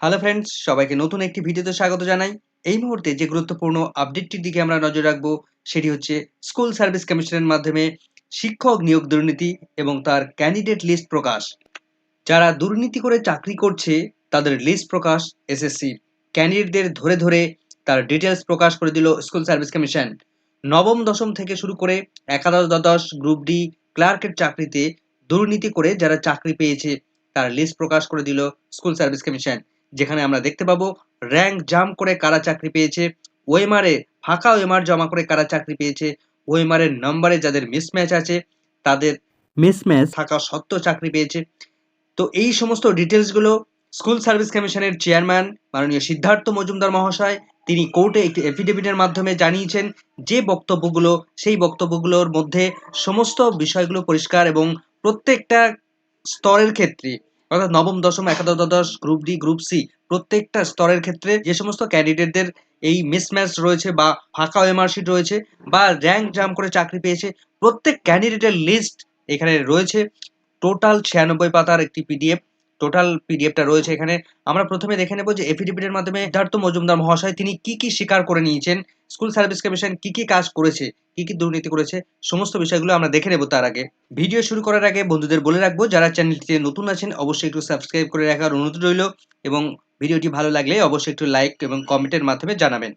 Hello friends সবাইকে নতুন একটি ভিডিওতে স্বাগত জানাই। এই মুহূর্তে যে গুরুত্বপূর্ণ আপডেটটির দিকে আমরা নজর রাখব, সেটি হচ্ছে স্কুল সার্ভিস কমিশনের মাধ্যমে শিক্ষক নিয়োগ দুর্নীতি এবং তার ক্যান্ডিডেট লিস্ট প্রকাশ। যারা দুর্নীতি করে চাকরি করছে, তাদের লিস্ট প্রকাশ এসএসসি ক্যান্ডিডেটদের ধরে ধরে তার ডিটেলস প্রকাশ করে দিল স্কুল সার্ভিস কমিশন নবম, দশম থেকে শুরু করে একাদশ, দ্বাদশ গ্রুপ ডি ক্লার্কের চাকরিতে দুর্নীতি করে যারা চাকরি পেয়েছে, তার লিস্ট প্রকাশ করে দিল স্কুল সার্ভিস কমিশন যেখানে আমরা দেখতে পাবো র্যাঙ্ক জাম করে কারা চাকরি পেয়েছে ওয়েমারে ফাঁকা ওয়েমার জমা করে কারা চাকরি পেয়েছে ওয়েমারের নম্বরে যাদের মিসম্যাচ আছে তাদের মিসম্যাচ থাকা সত্ত্বেও চাকরি পেয়েছে। তো এই সমস্ত ডিটেলসগুলো স্কুল সার্ভিস কমিশনের চেয়ারম্যান মাননীয় সিদ্ধার্থ মজুমদার মহাশয় তিনি কোর্টে একটি এফিডেভিটের মাধ্যমে জানিয়েছেন যে বক্তব্যগুলো সেই বক্তব্যগুলোর মধ্যে সমস্ত বিষয়গুলো পরিষ্কার এবং প্রত্যেকটা স্তরের ক্ষেত্রে অর্থাৎ নবম, দশম, একাদশ দ্বাদশ গ্রুপ ডি গ্রুপ সি প্রত্যেকটা স্তরের ক্ষেত্রে যে সমস্ত ক্যান্ডিডেটদের এই মিসম্যাচ রয়েছে বা ফাঁকা ওএমআরশিট রয়েছে বা র্যাঙ্ক জাম করে চাকরি পেয়েছে, প্রত্যেক ক্যান্ডিডেটের লিস্ট এখানে রয়েছে। টোটাল ছিয়ানব্বই পাতার একটি পিডিএফ টোটাল পিডিএফটা রয়েছে এখানে। আমরা প্রথমে দেখে নেব যে এফিডেভিটের মাধ্যমে সিদ্ধার্থ মজুমদার মহাশয় তিনি কি কি স্বীকার করে নিয়েছেন। স্কুল সার্ভিস কমিশন কি কি কাজ করেছে, কি কি দুর্নীতি করেছে, সমস্ত বিষয়গুলো আমরা দেখে নেব তার আগে। ভিডিও শুরু করার আগে বন্ধুদের বলে রাখব, যারা চ্যানেলটিতে নতুন আছেন, অবশ্যই একটু সাবস্ক্রাইব করে রাখার অনুরোধ রইল এবং ভিডিওটি ভালো লাগলে অবশ্যই একটু লাইক এবং কমেন্টের মাধ্যমে জানাবেন।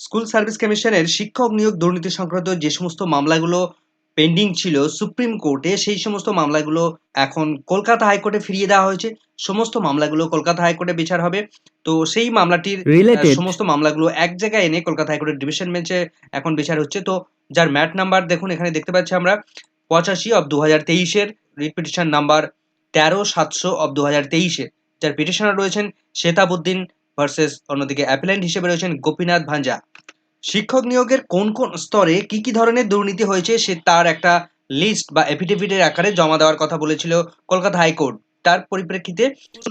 স্কুল সার্ভিস কমিশনের শিক্ষক নিয়োগ দুর্নীতি সংক্রান্ত যে সমস্ত মামলাগুলো পেন্ডিং ছিল সুপ্রিম কোর্টে সেই সমস্ত মামলাগুলো এখন কলকাতা হাইকোর্টে ফিরিয়ে দেওয়া হয়েছে। সমস্ত মামলাগুলো কলকাতা হাইকোর্টে বিচার হবে। তো সেই মামলাটির সমস্ত মামলাগুলো এক জায়গায় এনে কলকাতা হাইকোর্টের ডিভিশন বেঞ্চে এখন বিচার হচ্ছে। তো যার ম্যাট নাম্বার দেখুন এখানে দেখতে পাচ্ছি আমরা পঁচাশি অব দু হাজার তেইশের রিট পিটিশন নাম্বার তেরো সাতশো অব দু হাজার তেইশের। যার পিটিশনার রয়েছেন শেতাবুদ্দিন ভার্সেস অন্যদিকে অ্যাপিল্যান্ট হিসেবে রয়েছেন গোপীনাথ ভাঞ্জা। শিক্ষক নিয়োগের কোন কোন স্তরে কি কি ধরনের দুর্নীতি হয়েছে সে তার একটা লিস্ট বা এফিডেভিটের আকারে জমা দেওয়ার কথা বলেছিল কলকাতা হাইকোর্ট। তার পরিপ্রেক্ষিতে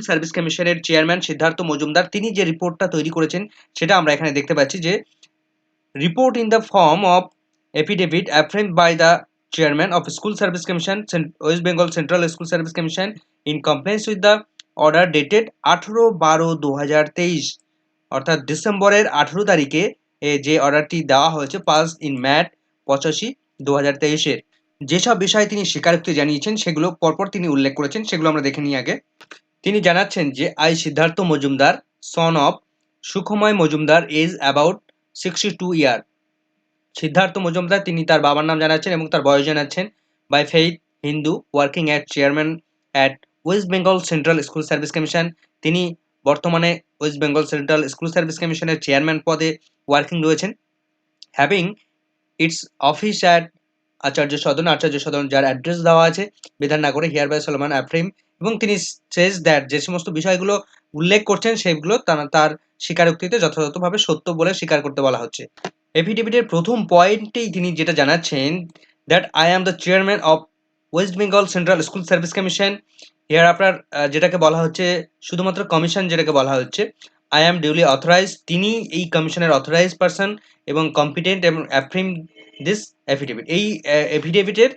সার্ভিস কমিশনের চেয়ারম্যান সিদ্ধার্থ মজুমদার তিনি যে রিপোর্টটা তৈরি করেছেন সেটা আমরা এখানে দেখতে পাচ্ছি যে report in the form of affidavit affirmed by the chairman of school service commission west Bengal central school service commission in compliance with the order dated আঠেরো বারো দু অর্থাৎ ডিসেম্বরের আঠেরো তারিখে যে অর্ডারটি দেওয়া হয়েছে পাস ইন ম্যাট পঁচাশি দু হাজার তেইশের। যেসব বিষয়ে তিনি স্বীকারোক্তি জানিয়েছেন, সেগুলো পরপর তিনি উল্লেখ করেছেন, সেগুলো আমরা দেখে নিই আগে। তিনি জানাচ্ছেন যে, I Siddhartha Majumdar son of Sukhamoy Majumdar age about sixty two year Siddhartha Majumdar, তিনি তার বাবার নাম জানাচ্ছেন এবং তার বয়স জানাচ্ছেন। By faith Hindu working at chairman at west Bengal central school service commission তিনি বর্তমানে west Bengal central school service কমিশনের চেয়ারম্যান পদে ওয়ার্কিং রয়েছেন। Having its office at Acharya Sadan Acharya Sadan যার অ্যাড্রেস দেওয়া আছে, বিধাননগরে হিয়ার বাই সলমান আফরিম এবং তিনি সেজ দ্যাট যে সমস্ত বিষয়গুলো উল্লেখ করছেন তার- তার স্বীকারোক্তিতে যথাযথভাবে সত্য বলে স্বীকার করতে বলা হচ্ছে। এফিডেভিটের প্রথম পয়েন্টেই তিনি যেটা জানাচ্ছেন that I am the chairman of west Bengal central school service commission here আপনার যেটাকে বলা হচ্ছে, শুধুমাত্র কমিশন যেটাকে বলা হচ্ছে আই অ্যাম ডিউলি অথরাইজ তিনি এই কমিশনের অথরাইজ পারসন এবং কম্পিটেন্ট এবং অ্যাফ্রিম দিস অ্যাফিডেভিট এই এফিডেভিটের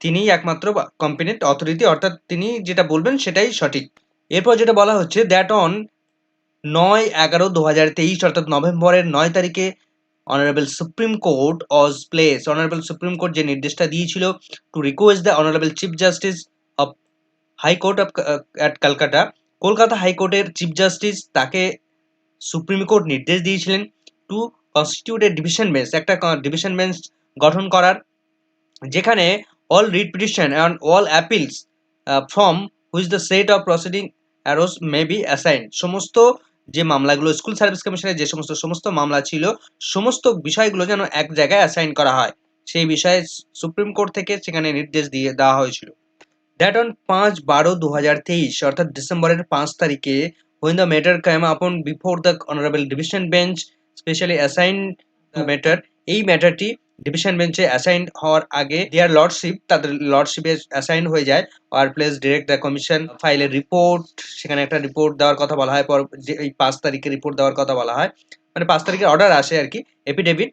তিনিই একমাত্র কম্পিটেন্ট অথরিটি অর্থাৎ তিনি যেটা বলবেন সেটাই সঠিক। এরপর যেটা বলা হচ্ছে দ্যাট অন নয় এগারো দু হাজার তেইশ, অর্থাৎ নভেম্বরের নয় তারিখে honourable supreme court as place honourable supreme court যে নির্দেশটা দিয়েছিল to request the honourable chief justice high court of at Kolkata Kolkata হাইকোর্টের চিফ জাস্টিস তাকে সুপ্রিম কোর্ট নির্দেশ দিয়েছিলেন to constitute a division bench একটা ডিভিশন বেঞ্চ গঠন করার, যেখানে all writ petition and all appeals from which the set of proceeding arose may be assign সমস্ত যে মামলাগুলো স্কুল সার্ভিস কমিশনের যে সমস্ত সমস্ত মামলা ছিল, সমস্ত বিষয়গুলো যেন এক জায়গায় অ্যাসাইন করা হয়। সেই বিষয়ে সুপ্রিম কোর্ট থেকে সেখানে নির্দেশ দিয়ে দেওয়া হয়েছিল। দ্যাট অন পাঁচ বারো দু হাজার তেইশ, অর্থাৎ ডিসেম্বরের পাঁচ তারিখে when the matter came upon before the honorable division bench specially assigned matter, এই ম্যাটারটি ডিভিশন বেঞ্চে অ্যাসাইন হওয়ার আগে দেয়ার লর্ডশিপ তাদের লর্ডশিপে অ্যাসাইন হয়ে যায়। আর প্লেস ডিরেক্ট দ্য কমিশন ফাইলের রিপোর্ট সেখানে একটা রিপোর্ট দেওয়ার কথা বলা হয়, পর যে এই পাঁচ তারিখে রিপোর্ট দেওয়ার কথা বলা হয়। মানে পাঁচ তারিখে অর্ডার আসে আর কি এফিডেভিট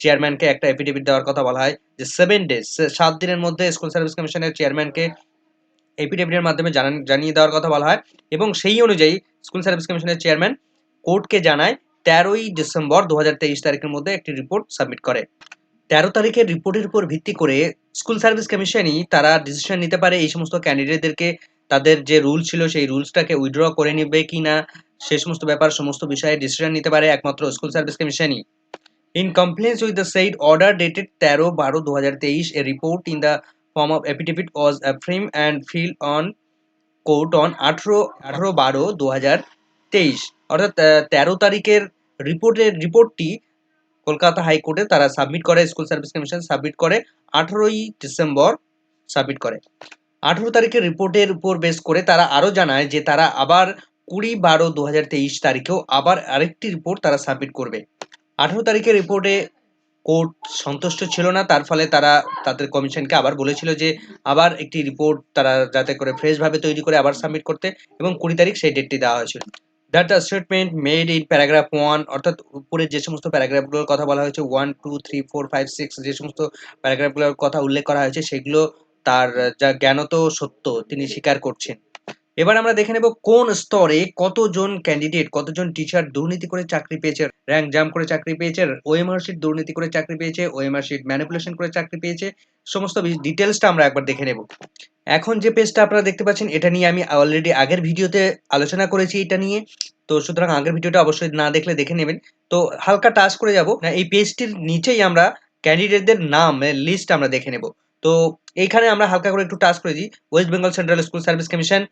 চেয়ারম্যানকে একটা এফিডেভিট দেওয়ার কথা বলা হয় যে সেভেন ডেজ সাত দিনের মধ্যে স্কুল সার্ভিস কমিশনের চেয়ারম্যানকে এফিডেভিটের মাধ্যমে জানান, জানিয়ে দেওয়ার কথা বলা হয় এবং সেই অনুযায়ী স্কুল সার্ভিস কমিশনের চেয়ারম্যান কোর্টকে জানায় তেরোই ডিসেম্বর দুহাজার তেইশ তারিখের মধ্যে একটি রিপোর্ট সাবমিট করে। তেরো তারিখের রিপোর্টের উপর ভিত্তি করে স্কুল সার্ভিস কমিশনই তারা ডিসিশন নিতে পারে এই সমস্ত ক্যান্ডিডেটদেরকে তাদের যে রুল ছিল সেই রুলসটাকে উইথড্র করে নেবে কি না সে সমস্ত ব্যাপার, সমস্ত বিষয়ে ডিসিশন নিতে পারে একমাত্র school service কমিশনই with the said order dated তেরো বারো দু হাজার তেইশ a report in the form of affidavit was frame and fill on court on আঠেরো আঠেরো বারো দু হাজার তেইশ। অর্থাৎ তেরো তারিখের রিপোর্টের রিপোর্টটি কলকাতা হাইকোর্টে তারা সাবমিট করে স্কুল সার্ভিস কমিশন সাবমিট করে, আঠেরোই ডিসেম্বর সাবমিট করে। আঠেরো তারিখের রিপোর্টের উপর বেস করে তারা আরও জানায় যে তারা আবার কুড়ি বারো দু হাজার তেইশ তারিখেও আবার আরেকটি রিপোর্ট তারা সাবমিট করবে। আঠেরো তারিখের রিপোর্টে কোর্ট সন্তুষ্ট ছিল না। তার ফলে তারা তাদের কমিশনকে আবার বলেছিল যে, আবার একটি রিপোর্ট তারা যাতে করে ফ্রেশভাবে তৈরি করে আবার সাবমিট করতে এবং কুড়ি তারিখ সেই ডেটটি দেওয়া হয়েছিল। That the statement made in paragraph one অর্থাৎ উপরে যে সমস্ত প্যারাগ্রাফগুলোর কথা বলা হয়েছে one two three four five six যে সমস্ত প্যারাগ্রাফগুলোর কথা উল্লেখ করা হয়েছে, সেগুলো তার যা জ্ঞানত সত্য, তিনি স্বীকার করছেন। এবার আমরা দেখে নেব কোন স্তরে কতজন ক্যান্ডিডেট কতজন টিচার দুর্নীতি করে চাকরি পেয়েছে র্যাঙ্ক জাম্প করে চাকরি পেয়েছে ওএমআর শিট দুর্নীতি করে চাকরি পেয়েছে ওএমআর শিট ম্যানিপুলেশন করে চাকরি পেয়েছে, সমস্ত ডিটেলসটা আমরা একবার দেখে নেব। এখন যে পেজটা আপনারা দেখতে পাচ্ছেন, এটা নিয়ে আমি অলরেডি আগের ভিডিওতে আলোচনা করেছি এটা নিয়ে। তো সুতরাং আগের ভিডিওটা অবশ্যই না দেখলে দেখে নেবেন। তো হালকা টাচ করে যাব। এই পেজটির নিচেই আমরা ক্যান্ডিডেটদের নাম লিস্ট আমরা দেখে নেব। তো এইখানে আমরা হালকা করে একটু টাচ করে দিই west Bengal central school service commission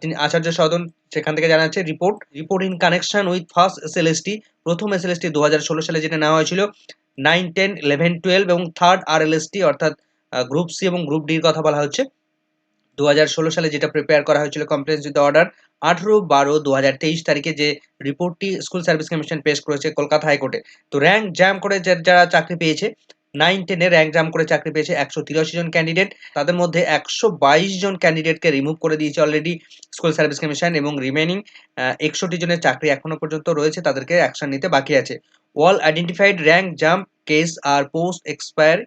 তিনি আচার্য সদন সেখান থেকে জানা যাচ্ছে report report in connection with first S L S T প্রথম এস এল এস টি দু সালে যেটা নেওয়া হয়েছিল নাইন টেন ইলেভেন টুয়েলভ এবং third R L S T অর্থাৎ গ্রুপ সি এবং গ্রুপ ডির কথা বলা হচ্ছে। দু হাজার ষোলো সালে যেটা প্রিপেয়ার করা হয়েছিল কমপ্লেন্স উইথ অর্ডার আঠেরো বারো দু তারিখে যে রিপোর্টটি স্কুল সার্ভিস কমিশন পেশ করেছে কলকাতা হাইকোর্টে। তো র্যাঙ্ক জ্যাম করে যারা চাকরি পেয়েছে নাইন টেনে র্যাঙ্ক জাম করে চাকরি পেয়েছে একশো তিরাশি জন ক্যান্ডিডেট তাদের মধ্যে একশো বাইশ জন ক্যান্ডিডেটকে রিমুভ করে দিয়েছে অলরেডি স্কুল সার্ভিস কমিশন এবং রিমেনিং একষট্টি জনের চাকরি এখনও পর্যন্ত রয়েছে, তাদেরকে অ্যাকশন নিতে বাকি আছে। All identified rank jump case R post expire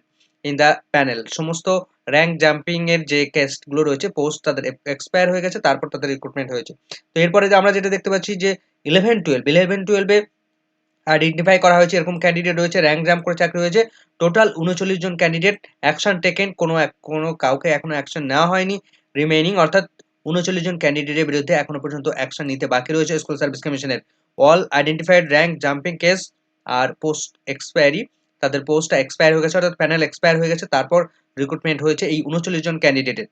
in the panel সমস্ত র্যাঙ্ক জাম্পিং এর যে কেসগুলো রয়েছে পোস্ট তাদের এক্সপায়ার হয়ে গেছে, তারপর তাদের রিক্রুটমেন্ট হয়েছে। তো এরপরে আমরা যেটা দেখতে পাচ্ছি যে ইলেভেন টুয়েলভ ইলেভেন টুয়েলভে আইডেন্টিফাই করা হয়েছে, এরকম ক্যান্ডিডেট রয়েছে র্যাঙ্ক জাম্প করে চাকরি হয়েছে টোটাল উনচল্লিশ জন ক্যান্ডিডেট অ্যাকশন টেকেন কোনো কোনো কাউকে এখনও অ্যাকশন নেওয়া হয়নি রিমেইনিং অর্থাৎ উনচল্লিশ জন ক্যান্ডিডেটের বিরুদ্ধে এখনও পর্যন্ত অ্যাকশন নিতে বাকি রয়েছে স্কুল সার্ভিস কমিশনের all identified rank jumping case আর পোস্ট এক্সপায়ারি তাদের পোস্টটা এক্সপায়ার হয়ে গেছে, অর্থাৎ প্যানেল এক্সপায়ার হয়ে গেছে, তারপর রিক্রুটমেন্ট হয়েছে এই উনচল্লিশ জন ক্যান্ডিডেটের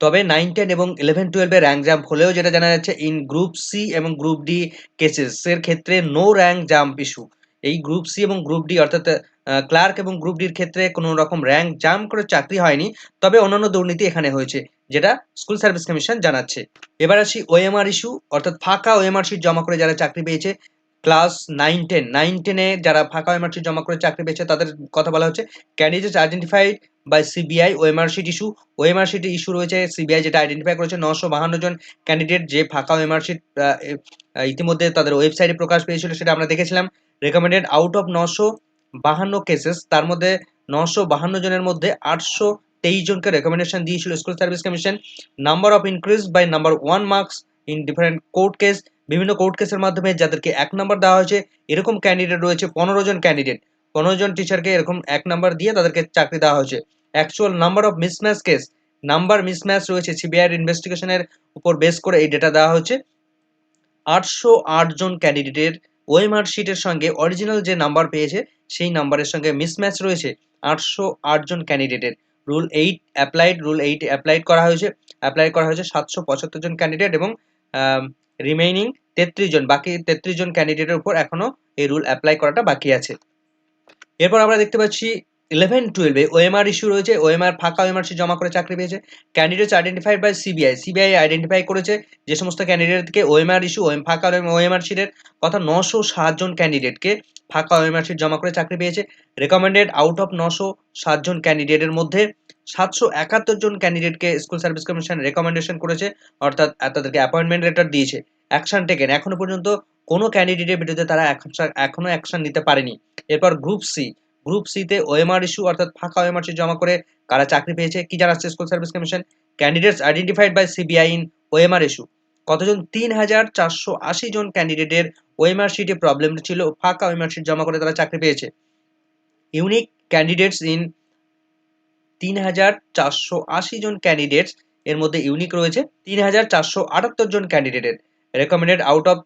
তবে নাইন টেন এবং ইলেভেন টুয়েলভে র্যাঙ্ক জাম্প হলেও যেটা জানা যাচ্ছে ইন গ্রুপ সি এবং গ্রুপ ডি কেসেস এর ক্ষেত্রে নো র্যাঙ্ক জাম্প ইস্যু এই গ্রুপ সি এবং গ্রুপ ডি অর্থাৎ ক্লার্ক এবং গ্রুপ ডির ক্ষেত্রে কোনো রকম র্যাঙ্ক জাম্প করে চাকরি হয়নি, তবে অন্যান্য দুর্নীতি এখানে হয়েছে, যেটা স্কুল সার্ভিস কমিশন জানাচ্ছে। এবার আসি ওএমআর ইস্যু অর্থাৎ ফাঁকা ওএমআর শিট জমা করে যারা চাকরি পেয়েছে ক্লাস নাইন টেন নাইন টেনে যারা ফাঁকা ওএমআর শিট জমা করে চাকরি পেয়েছে, তাদের কথা বলা হচ্ছে candidate identified by CBI OMR sheet issue OMR sheet issue রয়েছে সিবিআই যেটা আইডেন্টিফাই করেছে, নশো বাহান্ন জন ক্যান্ডিডেট যে ফাঁকা ওএমআর শিট ইতিমধ্যে তাদের ওয়েবসাইটে প্রকাশ পেয়েছিল, সেটা আমরা দেখেছিলাম। রেকমেন্ডেড আউট অফ নশো বাহান্ন কেসেস তার মধ্যে নশো বাহান্ন জনের মধ্যে আটশো তেইশ জনকে রেকমেন্ডেশন দিয়েছিল school service commission number of increase by number one marks in different court case বিভিন্ন কোর্ট কেসের মাধ্যমে যাদেরকে এক নাম্বার দেওয়া হয়েছে, এরকম ক্যান্ডিডেট রয়েছে, পনেরো জন ক্যান্ডিডেট পনেরো জন টিচারকে এরকম এক নাম্বার দিয়ে তাদেরকে চাকরি দেওয়া হয়েছে। Actual number of mismatch case number mismatch রয়েছে সিবিআই ইনভেস্টিগেশনের উপর বেস করে এই ডেটা দেওয়া হচ্ছে। আটশো আট জন ক্যান্ডিডেটের ওএমআর শিটের সঙ্গে অরিজিনাল যে নাম্বার পেয়েছে, সেই নাম্বারের সঙ্গে মিসম্যাচ রয়েছে আটশো আট জন ক্যান্ডিডেটের rule eight applied rule eight applied করা হয়েছে। অ্যাপ্লাই করা হয়েছে সাতশো পঁচাত্তর জন ক্যান্ডিডেট এবং রিমেইনিং তেত্রিশ জন, বাকি তেত্রিশ জন ক্যান্ডিডেটের উপর এখনও এই রুল অ্যাপ্লাই করাটা বাকি আছে। এরপর আমরা দেখতে পাচ্ছি ইলেভেন টুয়েলভে ওএমআর ইস্যু রয়েছে ওএমআর ফাঁকা ওএমআর জমা করে চাকরি পেয়েছে। Candidates identified by CBI CBI identify করেছে যে সমস্ত ক্যান্ডিডেটকে ওএমআর ইস্যু ওএম ফাঁকা ওএমআর শিটের কথা নশো সাতজন ক্যান্ডিডেটকে ফাঁকা ওএমআর শিট জমা করে চাকরি পেয়েছে। রেকমেন্ডেড আউট অফ নশো সাতজন ক্যান্ডিডেটের মধ্যে সাতশো একাত্তর জন ক্যান্ডিডেটকে স্কুল সার্ভিস কমিশন রেকমেন্ডেশন করেছে, অর্থাৎ তাদেরকে অ্যাপয়েন্টমেন্ট লেটার দিয়েছে। অ্যাকশন টেকেন এখনও পর্যন্ত কোনো ক্যান্ডিডেটের বিরুদ্ধে তারা এখনও অ্যাকশন নিতে পারেনি। এরপর গ্রুপ সি গ্রুপ সিতে ওএমআর ইস্যু অর্থাৎ ফাঁকা ওএমআর জমা করে কারা চাকরি পেয়েছে, কি জানাচ্ছে school service commission candidates identified by CBI in OMR issue কতজন? তিন হাজার চারশো আশি জন ক্যান্ডিডেটের ওএমআর শিটে প্রবলেম ছিল, ফাঁকা ওএমআর শিট জমা করে তারা চাকরি পেয়েছে। ইউনিক ক্যান্ডিডেটস ইন তিন হাজার চারশো আশি জন ক্যান্ডিডেটস এর মধ্যে ইউনিক রয়েছে তিন হাজার চারশো আটাত্তর জন ক্যান্ডিডেটের রেকমেন্ডেড আউট অফ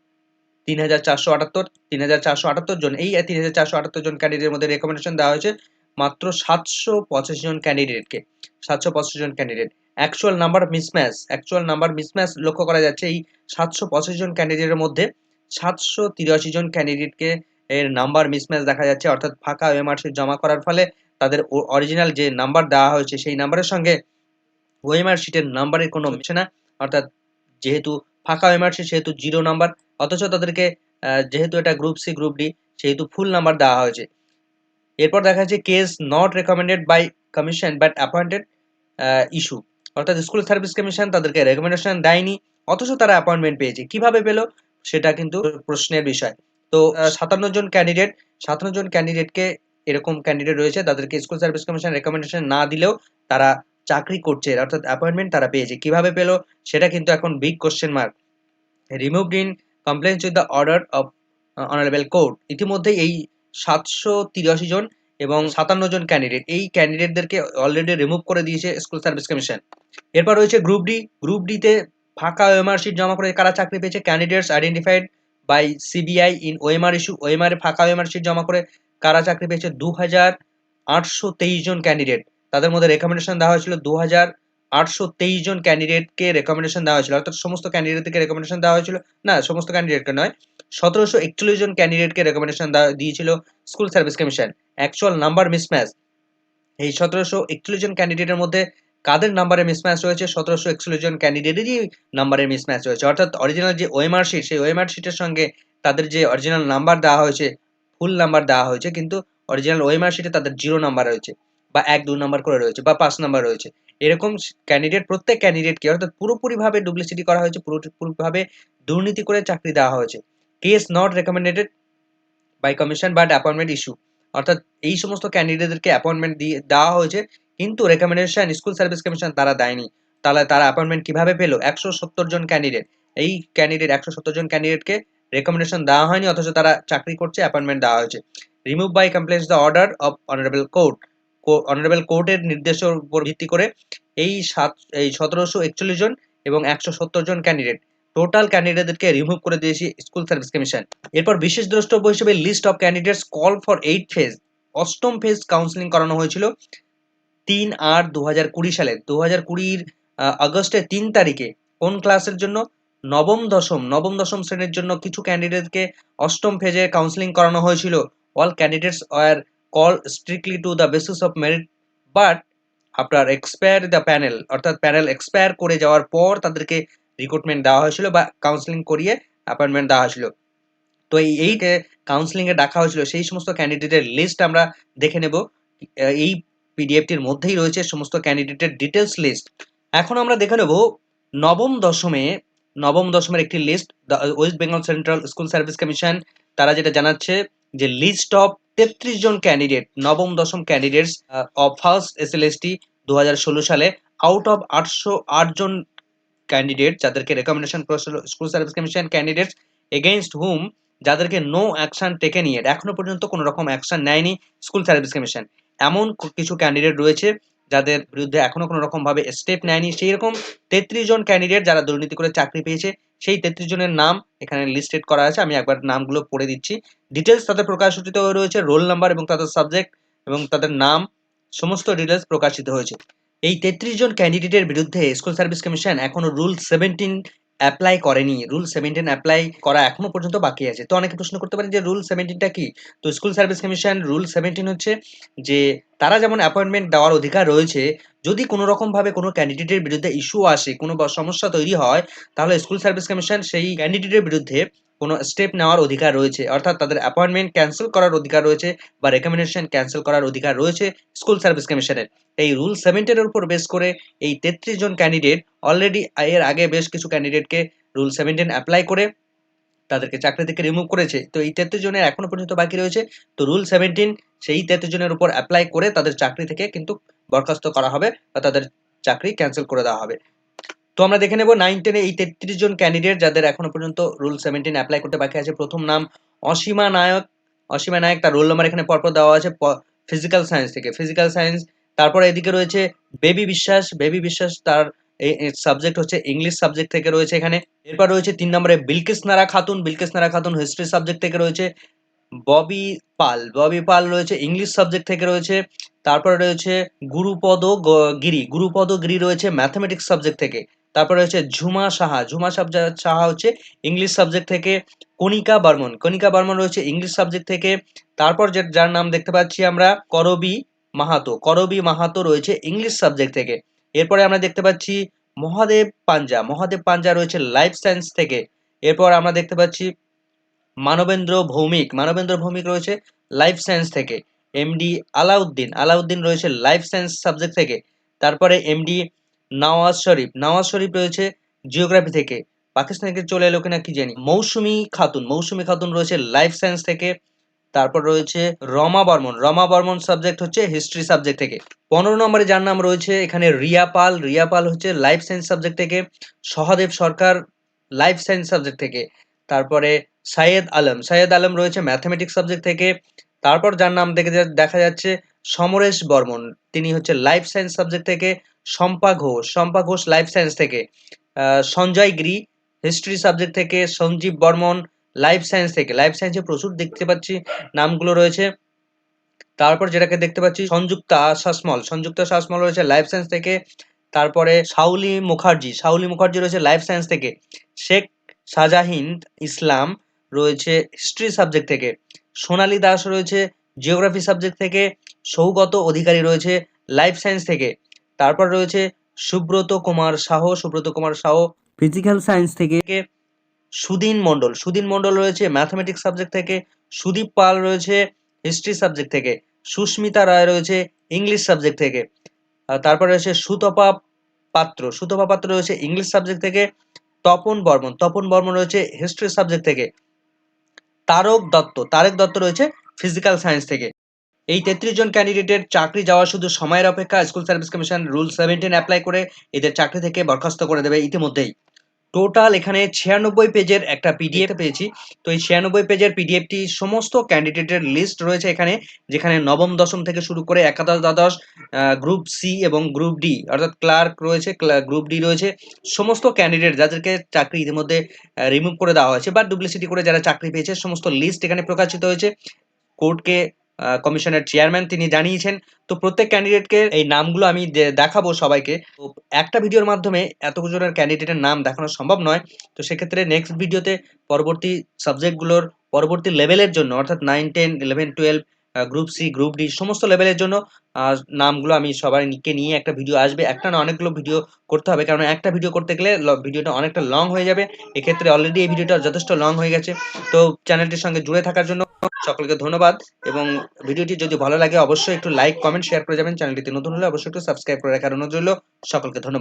তিন হাজার চারশো আটাত্তর, তিন হাজার চারশো আটাত্তর জন। এই তিন হাজার চারশো আটাত্তর জন ক্যান্ডিডেটের মধ্যে রেকমেন্ডেশন দেওয়া হয়েছে মাত্র সাতশো পঁচাশি জন ক্যান্ডিডেটকে সাতশো পঁচাশি জন candidate actual number mismatch actual number mismatch লক্ষ্য করা যাচ্ছে এই সাতশো পঁচাশি জন ক্যান্ডিডেটের মধ্যে সাতশো তিরাশি জন ক্যান্ডিডেটকে এর নাম্বার মিসম্যাচ দেখা যাচ্ছে, অর্থাৎ ফাঁকা ওএমআরশিট জমা করার ফলে তাদের অরিজিনাল যে নাম্বার দেওয়া হয়েছে সেই নাম্বারের সঙ্গে ওএমআর শিটের নাম্বারের কোনো মিশে না। অর্থাৎ যেহেতু ফাঁকা ওএমআর শিট সেহেতু জিরো নাম্বার অথচ তাদেরকে যেহেতু এটা গ্রুপ সি গ্রুপ ডি সেহেতু ফুল নাম্বার দেওয়া হয়েছে। এরপর দেখা যাচ্ছে case not recommended by commission but appointed issue অর্থাৎ স্কুল সার্ভিস কমিশন তাদেরকে রেকমেন্ডেশন দেয়নি, অথচ তারা অ্যাপয়েন্টমেন্ট পেয়েছে। কীভাবে পেল? সেটা কিন্তু প্রশ্নের বিষয়। তো সাতান্ন জন ক্যান্ডিডেট সাতান্ন জন ক্যান্ডিডেটকে এরকম ক্যান্ডিডেট রয়েছে, তাদেরকে স্কুল সার্ভিস কমিশন রেকমেন্ডেশন না দিলেও তারা চাকরি করছে, অর্থাৎ অ্যাপয়েন্টমেন্ট তারা পেয়েছে। কীভাবে পেল? সেটা কিন্তু এখন big question mark removed in compliance with the order of honourable court ইতিমধ্যে এই সাতশো তিরাশি জন এবং সাতান্ন জন ক্যান্ডিডেট এই ক্যান্ডিডেটদেরকে অলরেডি রিমুভ করে দিয়েছে স্কুল সার্ভিস কমিশন এরপর রয়েছে গ্রুপ ডি গ্রুপ ডিতে ফাঁকা ওএমআর শিট জমা করে কারা চাকরি পেয়েছে? Candidates identified by CBI in OMR issue OMR ফাঁকা ওএমআর শিট জমা করে কারা চাকরি পেয়েছে? দু হাজার আটশো তেইশ জন ক্যান্ডিডেট তাদের মধ্যে রেকমেন্ডেশন দেওয়া হয়েছিল দু হাজার আটশো তেইশ জন ক্যান্ডিডেটকে রেকমেন্ডেশন দেওয়া হয়েছিল। অর্থাৎ সমস্ত ক্যান্ডিডেটকে রেকমেন্ডেশন দেওয়া হয়েছিল। না, সমস্ত ক্যান্ডিডেটকে নয়, সতেরোশো একচল্লিশ জন ক্যান্ডিডেটকে রেকমেন্ডেশন দিয়েছিল school service commission actual number mismatch এই সতেরোশো একচল্লিশ জন ক্যান্ডিডেটের মধ্যে কাদের নাম্বারে মিসম্যাচ রয়েছে? সতেরোশো একচল্লিশ জন ক্যান্ডিডেটেরই নাম্বারে মিসম্যাচ রয়েছে। অর্থাৎ অরিজিনাল যে ওএমআর সেই ওএমআর সঙ্গে তাদের যে অরিজিনাল নাম্বার দেওয়া হয়েছে ফুল নাম্বার দেওয়া হয়েছে, কিন্তু অরিজিনাল ওএমআর তাদের জিরো নাম্বার রয়েছে, বা এক, দু নাম্বার করে রয়েছে, বা পাঁচ নাম্বার রয়েছে। এরকম ক্যান্ডিডেট প্রত্যেক ক্যান্ডিডেটকে অর্থাৎ পুরোপুরিভাবে ডুপ্লিসিটি করা হয়েছে, পুরোপুরিভাবে দুর্নীতি করে চাকরি দেওয়া হয়েছে। Case not recommended by commission but appointment issue অর্থাৎ এই সমস্ত ক্যান্ডিডেটদেরকে অ্যাপয়েন্টমেন্ট দিয়ে, দেওয়া হয়েছে, কিন্তু রেকমেন্ডেশন স্কুল সার্ভিস কমিশন তারা দেয়নি। তাহলে তারা অ্যাপয়েন্টমেন্ট কীভাবে পেল? একশো সত্তর জন ক্যান্ডিডেট এই ক্যান্ডিডেট একশো সত্তর জন ক্যান্ডিডেটকে রেকমেন্ডেশন দেওয়া হয়নি, অথচ তারা চাকরি করছে অ্যাপয়েন্টমেন্ট দেওয়া হয়েছে। Remove by compliance the order of honourable court honourable কোর্টের নির্দেশের উপর ভিত্তি করে এই সাত, এই সতেরোশো একচল্লিশ জন এবং একশো সত্তর জন ক্যান্ডিডেট টোটাল ক্যান্ডিডেটদেরকে রিমুভ করে দিয়েছি স্কুল সার্ভিস কমিশন এরপর বিশেষ দ্রষ্টব্য হিসেবে list of candidates call for eight phase অষ্টম ফেজ কাউন্সিলিং করানো হয়েছিল তিন আট দু হাজার কুড়ি সালে। দু হাজার কুড়ির আগস্টের তিন তারিখে কোন ক্লাসের জন্য? নবম, দশম নবম, দশম শ্রেণির জন্য কিছু ক্যান্ডিডেটকে অষ্টম ফেজে কাউন্সিলিং করানো হয়েছিল। All candidates are call strictly to the basis of merit but after expire the panel অর্থাৎ প্যানেল এক্সপায়ার করে যাওয়ার পর তাদেরকে রিক্রুটমেন্ট দেওয়া হয়েছিল বা কাউন্সিলিং করিয়ে অ্যাপয়েন্টমেন্ট দেওয়া হয়েছিল। তো এই এই কাউন্সিলিং এ ডাকা হয়েছিল, সেই সমস্ত ক্যান্ডিডেটের লিস্ট আমরা দেখে নেব। এই পিডিএফটির মধ্যেই রয়েছে সমস্ত ক্যান্ডিডেটের ডিটেলস লিস্ট এখন আমরা দেখে নেব নবম দশমে, নবম দশমের একটি list West Bengal Central School Service Commission তারা যেটা জানাচ্ছে যে লিস্ট অফ তেত্রিশ জন ক্যান্ডিডেট নবম, দশম candidates of first S L S T দু সালে আউট অফ আটশো আট জন ক্যান্ডিডেট যাদেরকে রেকমেন্ডেশন করেছিল School Service Commission candidates against whom যাদেরকে নো অ্যাকশন টেকে নিয়ে এখনও পর্যন্ত কোনো রকম অ্যাকশন নেয়নি স্কুল সার্ভিস কমিশন এমন কিছু ক্যান্ডিডেট রয়েছে যাদের বিরুদ্ধে এখনও কোনো রকম ভাবে স্টেপ নেয়নি সেই রকম তেত্রিশ জন ক্যান্ডিডেট যারা দুর্নীতি করে চাকরি পেয়েছে, সেই তেত্রিশ জনের নাম এখানে লিস্টেড করা আছে। আমি একবার নামগুলো পড়ে দিচ্ছি। ডিটেলস তাদের প্রকাশিত রয়েছে রোল নাম্বার এবং তাদের সাবজেক্ট এবং তাদের নাম, সমস্ত ডিটেলস প্রকাশিত হয়েছে। এই তেত্রিশ জন ক্যান্ডিডেটের বিরুদ্ধে স্কুল সার্ভিস কমিশন এখনও রুল সেভেন্টিন অ্যাপ্লাই করেনি। রুল সেভেন্টিন অ্যাপ্লাই করা এখনও পর্যন্ত বাকি আছে। তো অনেকে প্রশ্ন করতে পারেন যে রুল সেভেন্টিনটা কি? তো School Service Commission rule seventeen হচ্ছে যে তারা যেমন অ্যাপয়েন্টমেন্ট দেওয়ার অধিকার রয়েছে, যদি কোনো রকমভাবে কোনো ক্যান্ডিডেটের বিরুদ্ধে ইস্যু আসে, কোনো সমস্যা তৈরি হয়, তাহলে স্কুল সার্ভিস কমিশন সেই ক্যান্ডিডেটের বিরুদ্ধে কোনো স্টেপ নেওয়ার অধিকার রয়েছে। অর্থাৎ তাদের অ্যাপয়েন্টমেন্ট ক্যান্সেল করার অধিকার রয়েছে বা রেকমেন্ডেশন ক্যান্সেল করার অধিকার রয়েছে স্কুল সার্ভিস কমিশনের এই রুল সেভেন্টিনের উপর বেস করে এই তেত্রিশ জন ক্যান্ডিডেট অলরেডি এর আগে বেশ কিছু ক্যান্ডিডেটকে রুল সেভেন্টিন অ্যাপ্লাই করে তাদেরকে চাকরি থেকে রিমুভ করেছে। তো এই তেত্রিশ জনের এখনও পর্যন্ত বাকি রয়েছে। তো রুল সেভেন্টিন সেই তেত্রিশ জনের উপর অ্যাপ্লাই করে তাদের চাকরি থেকে কিন্তু বরখাস্ত করা হবে বা তাদের চাকরি ক্যান্সেল করে দেওয়া হবে। তো আমরা দেখে নেব নাইন টেনে এই তেত্রিশ জন ক্যান্ডিডেট যাদের এখনও পর্যন্ত রুল সেভেন্টিন অ্যাপ্লাই করতে বাকি আছে। প্রথম নাম অসীমা নায়ক। অসীমা নায়ক তার রোল নাম্বার এখানে পরপর দেওয়া আছে ফিজিক্যাল সায়েন্স থেকে। ফিজিক্যাল সায়েন্স তারপরে এদিকে রয়েছে বেবি বিশ্বাস। বেবি বিশ্বাস তার সাবজেক্ট হচ্ছে ইংলিশ সাবজেক্ট থেকে রয়েছে এখানে। এরপর রয়েছে তিন নম্বরে বিলকিস নারা খাতুন। বিলকিস নারা খাতুন হিস্ট্রি সাবজেক্ট থেকে রয়েছে। ববি পাল। ববি পাল রয়েছে ইংলিশ সাবজেক্ট থেকে রয়েছে। তারপরে রয়েছে গুরুপদ গিরি। গুরুপদ গিরি রয়েছে ম্যাথমেটিক্স সাবজেক্ট থেকে। তারপরে রয়েছে ঝুমা সাহা। ঝুমা সাহা হচ্ছে ইংলিশ সাবজেক্ট থেকে কণিকা বর্মন। কণিকা বর্মন রয়েছে ইংলিশ সাবজেক্ট থেকে। তারপর যে যার নাম দেখতে পাচ্ছি আমরা করবি মাহাতো। করবি মাহাতো রয়েছে ইংলিশ সাবজেক্ট থেকে। এরপরে আমরা দেখতে পাচ্ছি মহাদেব পাঞ্জা। মহাদেব পাঞ্জা রয়েছে লাইফ সায়েন্স থেকে। এরপর আমরা দেখতে পাচ্ছি মানবেন্দ্র ভৌমিক। মানবেন্দ্র ভৌমিক রয়েছে লাইফ সায়েন্স থেকে। এমডি আলাউদ্দিন। আলাউদ্দিন রয়েছে লাইফ সায়েন্স সাবজেক্ট থেকে। তারপরে এমডি নওয়াজ শরীফ। নওয়াজ শরীফ রয়েছে জিওগ্রাফি থেকে। পাকিস্তান থেকে চলে এলো কিনা কি জানি? মৌসুমি খাতুন। মৌসুমি খাতুন রয়েছে লাইফ সায়েন্স থেকে। তারপর রয়েছে রমা বর্মন। রমা বর্মন সাবজেক্ট হচ্ছে হিস্ট্রি সাবজেক্ট থেকে। পনেরো নম্বরে যার নাম রয়েছে এখানে রিয়া পাল। রিয়া পাল হচ্ছে লাইফ সায়েন্স সাবজেক্ট থেকে। Sahadeb Sarkar life science subject থেকে। তারপরে সাইয়েদ আলম। সাইয়েদ আলম রয়েছে ম্যাথমেটিক্স সাবজেক্ট থেকে। তারপর যার নাম দেখে দেখা যাচ্ছে সমরেশ বর্মন। তিনি হচ্ছে লাইফ সায়েন্স সাবজেক্ট থেকে। শম্পা ঘোষ শম্পা ঘোষ লাইফ সায়েন্স থেকে। সঞ্জয় গিরি হিস্ট্রি সাবজেক্ট থেকে। সঞ্জীব বর্মন লাইফ সায়েন্স থেকে। লাইফ সায়েন্সে প্রচুর দেখতে পাচ্ছি, নামগুলো রয়েছে। তারপর যেটাকে দেখতে পাচ্ছি, সংযুক্তা শাসমল। সংযুক্তা শাসমল রয়েছে লাইফ সায়েন্স থেকে। তারপরে শাউলি মুখার্জি শাউলি মুখার্জি রয়েছে লাইফ সায়েন্স থেকে। শেখ শাহজাহিন ইসলাম রয়েছে হিস্ট্রি সাবজেক্ট থেকে। সোনালি দাস রয়েছে জিওগ্রাফি সাবজেক্ট থেকে। সৌগত অধিকারী রয়েছে লাইফ সায়েন্স থেকে। তারপর রয়েছে সুব্রত কুমার সাহ সুব্রত কুমার সাহ ফিজিক্যাল সায়েন্স থেকে সুদিন মণ্ডল। সুদিন মণ্ডল রয়েছে ম্যাথমেটিক্স সাবজেক্ট থেকে সুদীপ পাল রয়েছে হিস্ট্রি সাবজেক্ট থেকে সুস্মিতা রায় রয়েছে ইংলিশ সাবজেক্ট থেকে। তারপর রয়েছে সুতপা পাত্র। সুতপা পাত্র রয়েছে ইংলিশ সাবজেক্ট থেকে তপন বর্মন। তপন বর্মন রয়েছে হিস্ট্রি সাবজেক্ট থেকে। তারক দত্ত। তারক দত্ত রয়েছে ফিজিক্যাল সায়েন্স থেকে। এই তেত্রিশ জন ক্যান্ডিডেটের চাকরি যাওয়া শুধু সময়ের অপেক্ষা School Service Commission rule seventeen apply করে এদের চাকরি থেকে বরখাস্ত করে দেবে ইতিমধ্যেই। টোটাল এখানে ছিয়ানব্বই পেজের একটা পিডিএফ পেয়েছি। তো এই ছিয়ানব্বই পেজের পিডিএফটি সমস্ত ক্যান্ডিডেটের লিস্ট রয়েছে এখানে যেখানে নবম দশম থেকে শুরু করে একাদশ দ্বাদশ গ্রুপ সি এবং গ্রুপ ডি অর্থাৎ ক্লার্ক রয়েছে গ্রুপ ডি রয়েছে সমস্ত ক্যান্ডিডেট যাদেরকে চাকরি ইতিমধ্যে রিমুভ করে দেওয়া হয়েছে বা ডুপ্লিসিটি করে যারা চাকরি পেয়েছে সমস্ত লিস্ট এখানে প্রকাশিত হয়েছে। কোর্টকে কমিশনের চেয়ারম্যান তিনি জানিয়েছেন। তো প্রত্যেক ক্যান্ডিডেটকে এই নামগুলো আমি দেখাবো সবাইকে। তো একটা ভিডিওর মাধ্যমে এতজনের ক্যান্ডিডেটের নাম দেখানো সম্ভব নয়। তো সেক্ষেত্রে নেক্সট ভিডিওতে পরবর্তী সাবজেক্টগুলোর পরবর্তী লেভেলের জন্য, অর্থাৎ nine ten eleven twelve group C group D সমস্ত লেভেলের জন্য নামগুলো আমি সবাইকে নিয়ে একটা ভিডিও আসবে। একটা না অনেকগুলো ভিডিও করতে হবে, কারণ একটা ভিডিও করতে গেলে ভিডিওটা অনেকটা লং হয়ে যাবে। এক্ষেত্রে অলরেডি এই ভিডিওটা যথেষ্ট লং হয়ে গেছে। তো চ্যানেলটির সঙ্গে জুড়ে থাকার জন্য সকলকে ধন্যবাদ এবং ভিডিওটি যদি ভালো লাগে, অবশ্যই একটু লাইক কমেন্ট শেয়ার করে যাবেন। চ্যানেলটিতে নতুন হলে অবশ্যই একটু সাবস্ক্রাইব করে রাখার অনুরোধ রইল। সকলকে ধন্যবাদ।